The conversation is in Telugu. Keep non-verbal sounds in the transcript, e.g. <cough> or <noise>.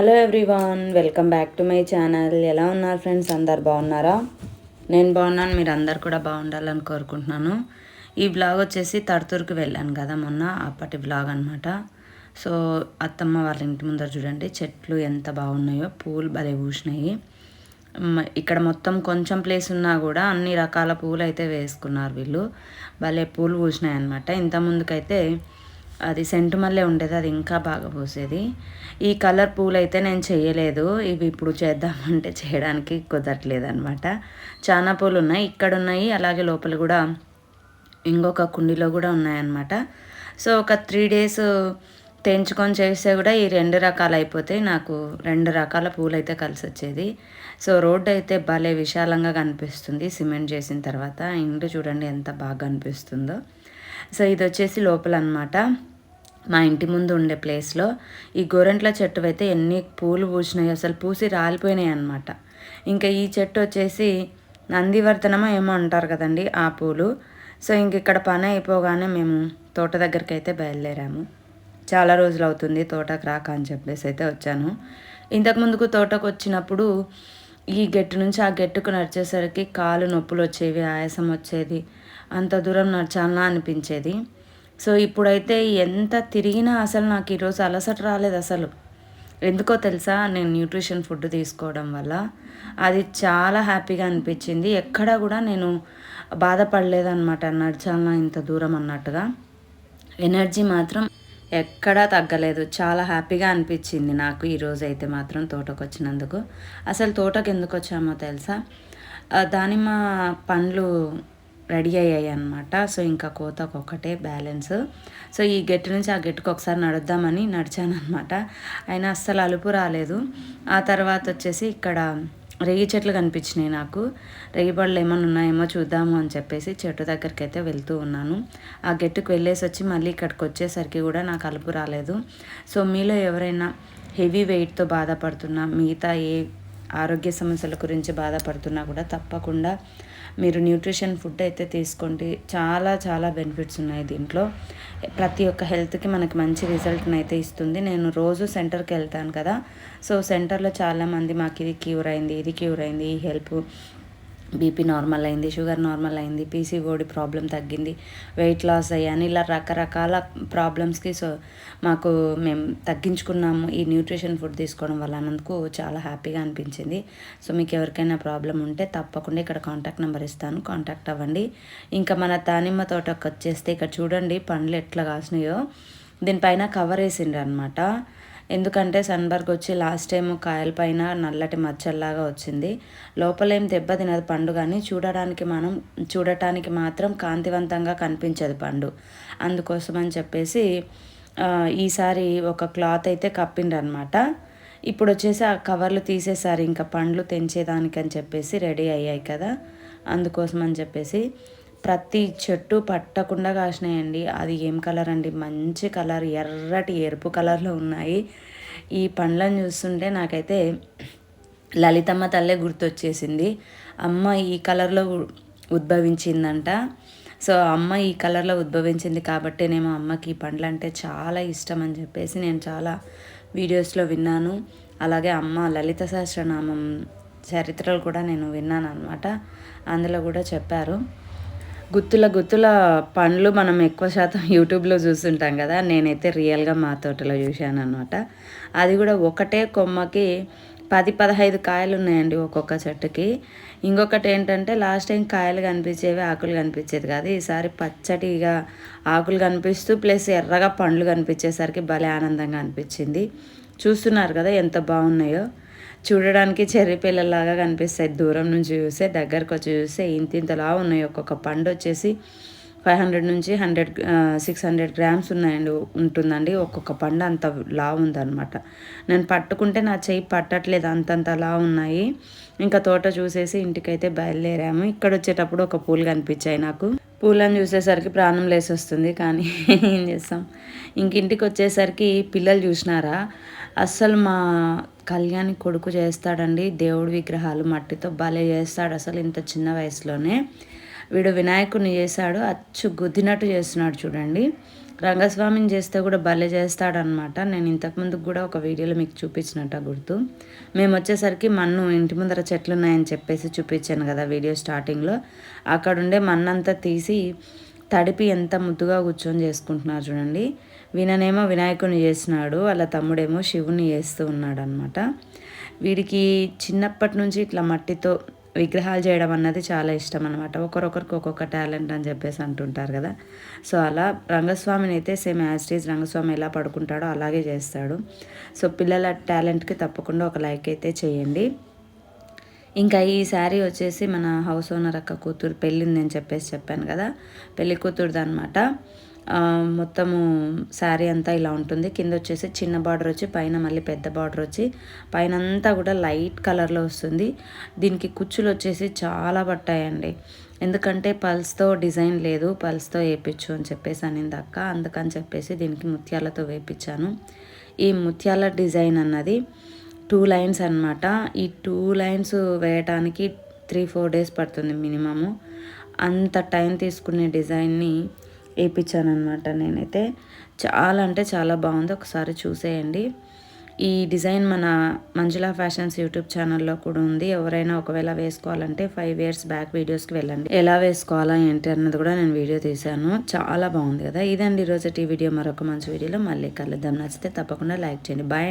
Hello everyone welcome back to my channel. ఎలా ఉన్నారు ఫ్రెండ్స్? అందరు బాగున్నారా? నేను బాగున్నాను మీరు అందరు కూడా బాగుండాలని కోరుకుంటున్నాను. ఈ బ్లాగ్ వచ్చేసి తడుతూరుకు వెళ్ళాను కదా మొన్న అప్పటి బ్లాగ్ అనమాట సో అత్తమ్మ వాళ్ళ ఇంటి ముందర చూడండి చెట్లు ఎంత బాగున్నాయో పూలు భలే పూసినాయి. ఇక్కడ మొత్తం కొంచెం ప్లేస్ ఉన్నా కూడా అన్ని రకాల పూలు అయితే వేసుకున్నారు వీళ్ళు. భలే పూలు పూసినాయి అనమాట ఇంత ముందుకైతే అది సెంటు మల్లె ఉండేది అది ఇంకా బాగా పూసేది. ఈ కలర్ పూలు అయితే నేను చేయలేదు ఇవి ఇప్పుడు చేద్దామంటే చేయడానికి కుదరట్లేదు అనమాట చాలా పూలు ఉన్నాయి ఇక్కడ ఉన్నాయి అలాగే లోపల కూడా ఇంకొక కుండీలో కూడా ఉన్నాయన్నమాట. సో ఒక త్రీ డేస్ తెంచుకొని చేస్తే కూడా ఈ రెండు రకాలు అయిపోతే నాకు రెండు రకాల పూలు అయితే కలిసి వచ్చేది సో రోడ్డు అయితే భలే విశాలంగా కనిపిస్తుంది సిమెంట్ చేసిన తర్వాత. ఇంట్లో చూడండి ఎంత బాగా కనిపిస్తుందో. సో ఇది వచ్చేసి లోపల అనమాట మా ఇంటి ముందు ఉండే ప్లేస్లో ఈ గోరెంట్ల చెట్టు అయితే ఎన్ని పూలు పూసినాయి అసలు పూసి రాలిపోయినాయి అనమాట ఇంకా ఈ చెట్టు వచ్చేసి నందివర్ధనమో ఏమో అంటారు కదండి ఆ పూలు. సో ఇంక ఇక్కడ పని అయిపోగానే మేము తోట దగ్గరికి అయితే బయలుదేరాము. చాలా రోజులు అవుతుంది తోటకు రాక అని చెప్పేసి అయితే వచ్చాను. ఇంతకు ముందుకు తోటకు వచ్చినప్పుడు ఈ గెట్టు నుంచి ఆ గెట్టుకు నడిచేసరికి కాలు నొప్పులు వచ్చేవి ఆయాసం వచ్చేది అంత దూరం నడచాలనా అనిపించేది. సో ఇప్పుడైతే ఎంత తిరిగినా అసలు నాకు ఈరోజు అలసట రాలేదు అసలు. ఎందుకో తెలుసా? నేను న్యూట్రిషన్ ఫుడ్ తీసుకోవడం వల్ల. అది చాలా హ్యాపీగా అనిపించింది. ఎక్కడా కూడా నేను బాధపడలేదన్నమాట నడిచాలన్నా ఇంత దూరం అన్నట్టుగా. ఎనర్జీ మాత్రం ఎక్కడా తగ్గలేదు. చాలా హ్యాపీగా అనిపించింది నాకు ఈరోజు అయితే మాత్రం తోటకు వచ్చినందుకు అసలు తోటకు ఎందుకు వచ్చామో తెలుసా? దానిమ్మ పండ్లు రెడీ అయ్యాయి అనమాట సో ఇంకా కోతకు ఒకటే బ్యాలెన్స్. సో ఈ గెట్టు నుంచి ఆ గెట్టుకు ఒకసారి నడుద్దామని నడిచాను అనమాట అయినా అస్సలు అలుపు రాలేదు. ఆ తర్వాత వచ్చేసి ఇక్కడ రేగి చెట్లు కనిపించినాయి నాకు. రేగి పళ్ళు ఏమైనా ఉన్నాయేమో చూద్దాము అని చెప్పేసి చెట్టు దగ్గరికి అయితే వెళ్తూ ఉన్నాను. ఆ గెట్టుకు వెళ్ళేసి వచ్చి మళ్ళీ ఇక్కడికి వచ్చేసరికి కూడా నాకు అలుపు రాలేదు. సో మీలో ఎవరైనా హెవీ వెయిట్తో బాధపడుతున్నా మిగతా ఏ ఆరోగ్య సమస్యల గురించి బాధపడుతున్నా కూడా తప్పకుండా మీరు న్యూట్రిషన్ ఫుడ్ అయితే తీసుకోండి. చాలా చాలా బెనిఫిట్స్ ఉన్నాయి దీంట్లో. ప్రతి ఒక్క హెల్త్కి మనకి మంచి రిజల్ట్ని అయితే ఇస్తుంది. నేను రోజు సెంటర్కి వెళ్తాను కదా. సో సెంటర్లో చాలామంది మాకు ఇది క్యూర్ అయింది ఇది క్యూర్ అయింది ఈ హెల్ప్ బీపీ నార్మల్ అయింది షుగర్ నార్మల్ అయింది పీసీఓడి ప్రాబ్లం తగ్గింది వెయిట్ లాస్ అయ్యాను ఇలా రకరకాల ప్రాబ్లమ్స్కి సో మాకు మేము తగ్గించుకున్నాము ఈ న్యూట్రిషన్ ఫుడ్ తీసుకోవడం వల్ల అన్నందుకు చాలా హ్యాపీగా అనిపించింది. సో మీకు ఎవరికైనా ప్రాబ్లం ఉంటే తప్పకుండా ఇక్కడ కాంటాక్ట్ నెంబర్ ఇస్తాను కాంటాక్ట్ అవ్వండి. ఇంకా మన దానిమ్మ తోటకు వచ్చేస్తే ఇక్కడ చూడండి పండ్లు ఎట్లా కాసినాయో దీనిపైన కవర్ వేసిండ్రు అనమాట ఎందుకంటే సన్బర్గ్ వచ్చి లాస్ట్ టైం కాయల పైన నల్లటి మచ్చల్లాగా వచ్చింది. లోపలేం దెబ్బ తినదు పండు కానీ చూడడానికి మనం చూడటానికి మాత్రం కాంతివంతంగా కనిపించదు పండు. అందుకోసం అని చెప్పేసి ఈసారి ఒక క్లాత్ అయితే కప్పిండ్రనమాట ఇప్పుడు వచ్చేసి ఆ కవర్లు తీసేసారు. ఇంకా పండ్లు తెంచేదానికి అని చెప్పేసి రెడీ అయ్యాయి కదా. అందుకోసం అని చెప్పేసి ప్రతి చెట్టు పట్టకుండా కాసినాయండి. అది ఏం కలర్ అండి? మంచి కలర్ ఎర్రటి ఎరుపు కలర్లో ఉన్నాయి. ఈ పండ్లను చూస్తుంటే నాకైతే లలితమ్మ తల్లే గుర్తొచ్చేసింది. అమ్మ ఈ కలర్లో ఉద్భవించిందంట. సో అమ్మ ఈ కలర్లో ఉద్భవించింది కాబట్టి నేను అమ్మకి ఈ పండ్లు అంటే చాలా ఇష్టం అని చెప్పేసి నేను చాలా వీడియోస్లో విన్నాను. అలాగే అమ్మ లలిత సహస్రనామం చరిత్రలు కూడా నేను విన్నాను అనమాట అందులో కూడా చెప్పారు. గుత్తుల గుత్తుల పండ్లు మనం ఎక్కువ శాతం <laughs> యూట్యూబ్లో చూస్తుంటాం కదా నేనైతే రియల్గా మా తోటలో చూశాను అనమాట అది కూడా ఒకటే కొమ్మకి పది పదహైదు కాయలు ఉన్నాయండి ఒక్కొక్క చెట్టుకి. ఇంకొకటి ఏంటంటే లాస్ట్ టైం కాయలు కనిపించేవి ఆకులు కనిపించేది కాదు. ఈసారి పచ్చటిగా ఆకులు కనిపిస్తూ ప్లస్ ఎర్రగా పండ్లు కనిపించేసరికి భలే ఆనందంగా అనిపించింది. చూస్తున్నారు కదా ఎంత బాగున్నాయో. చూడడానికి చెర్రీ పిల్లలాగా కనిపిస్తాయి. దూరం నుంచి చూస్తే దగ్గరకు వచ్చి చూస్తే ఇంత ఇంతలా ఉన్నాయి. ఒక్కొక్క పండు వచ్చేసి ఫైవ్ హండ్రెడ్ నుంచి హండ్రెడ్ సిక్స్ హండ్రెడ్ గ్రామ్స్ ఉన్నాయండి ఉంటుందండి. ఒక్కొక్క పండు అంత లా ఉందన్నమాట. నేను పట్టుకుంటే నా చెయ్యి పట్టట్లేదు అంతంత లా ఉన్నాయి. ఇంకా తోట చూసేసి ఇంటికైతే బయలుదేరాము. ఇక్కడ వచ్చేటప్పుడు ఒక పూలు కనిపించాయి నాకు. పూలను చూసేసరికి ప్రాణం లేసొస్తుంది కానీ <laughs> ఏం చేస్తాం? ఇంక ఇంటికి వచ్చేసరికి పిల్లలు చూసినారా? అస్సలు మా కళ్యాణి కొడుకు చేస్తాడండి దేవుడి విగ్రహాలు మట్టితో భలే చేస్తాడు అసలు ఇంత చిన్న వయసులోనే. వీడు వినాయకుడిని చేశాడు అచ్చు గుద్దినట్టు చేస్తున్నాడు చూడండి. రంగస్వామిని చేస్తే కూడా భలే చేస్తాడనమాట నేను ఇంతకుముందు కూడా ఒక వీడియోలో మీకు చూపించినట్ట గుర్తు. మేము వచ్చేసరికి మన్ను ఇంటి ముందర చెట్లు ఉన్నాయని చెప్పేసి చూపించాను కదా వీడియో స్టార్టింగ్లో. అక్కడుండే మన్నంతా తీసి తడిపి ఎంత ముద్దుగా కూర్చొని చేసుకుంటున్నారు చూడండి. వీననేమో వినాయకుని చేసినాడు వాళ్ళ తమ్ముడేమో శివుని చేస్తూ ఉన్నాడు అనమాట వీడికి చిన్నప్పటి నుంచి ఇట్లా మట్టితో విగ్రహాలు చేయడం అన్నది చాలా ఇష్టం అనమాట ఒకరొకరికి ఒక్కొక్క టాలెంట్ అని చెప్పేసి అంటుంటారు కదా. సో అలా రంగస్వామిని అయితే సేమ్ యాజ్టీజ్ రంగస్వామి ఎలా పడుకుంటాడో అలాగే చేస్తాడు. సో పిల్లల టాలెంట్కి తప్పకుండా ఒక లైక్ అయితే చేయండి. ఇంకా ఈ శారీ వచ్చేసి మన హౌస్ ఓనర్ అక్క కూతురు పెళ్ళిందని చెప్పేసి చెప్పాను కదా. పెళ్ళి కూతురుది అనమాట మొత్తము శారీ అంతా ఇలా ఉంటుంది. కింద వచ్చేసి చిన్న బార్డర్ వచ్చి పైన మళ్ళీ పెద్ద బార్డర్ వచ్చి పైన అంతా కూడా లైట్ కలర్లో వస్తుంది. దీనికి కుచ్చులు వచ్చేసి చాలా పట్టాయండి. ఎందుకంటే పల్స్తో డిజైన్ లేదు పల్స్తో వేయించు అని చెప్పేసి అనింది అక్క. అందుకని చెప్పేసి దీనికి ముత్యాలతో వేయించాను ఈ ముత్యాల డిజైన్ అన్నది టూ లైన్స్ అనమాట ఈ టూ లైన్స్ వేయటానికి త్రీ ఫోర్ డేస్ పడుతుంది మినిమము. అంత టైం తీసుకునే డిజైన్ని వేయించానమాట నేనైతే. చాలా అంటే చాలా బాగుంది. ఒకసారి చూసేయండి. ఈ డిజైన్ మన మంజులా ఫ్యాషన్స్ యూట్యూబ్ ఛానల్లో కూడా ఉంది. ఎవరైనా ఒకవేళ వేసుకోవాలంటే ఫైవ్ ఇయర్స్ బ్యాక్ వీడియోస్కి వెళ్ళండి. ఎలా వేసుకోవాలా ఏంటి అన్నది కూడా నేను వీడియో తీశాను. చాలా బాగుంది కదా. ఇదండి ఈరోజు ఈ వీడియో. మరొక మంచి వీడియోలో మళ్ళీ కలుద్దాం. నచ్చితే తప్పకుండా లైక్ చేయండి. బాయ్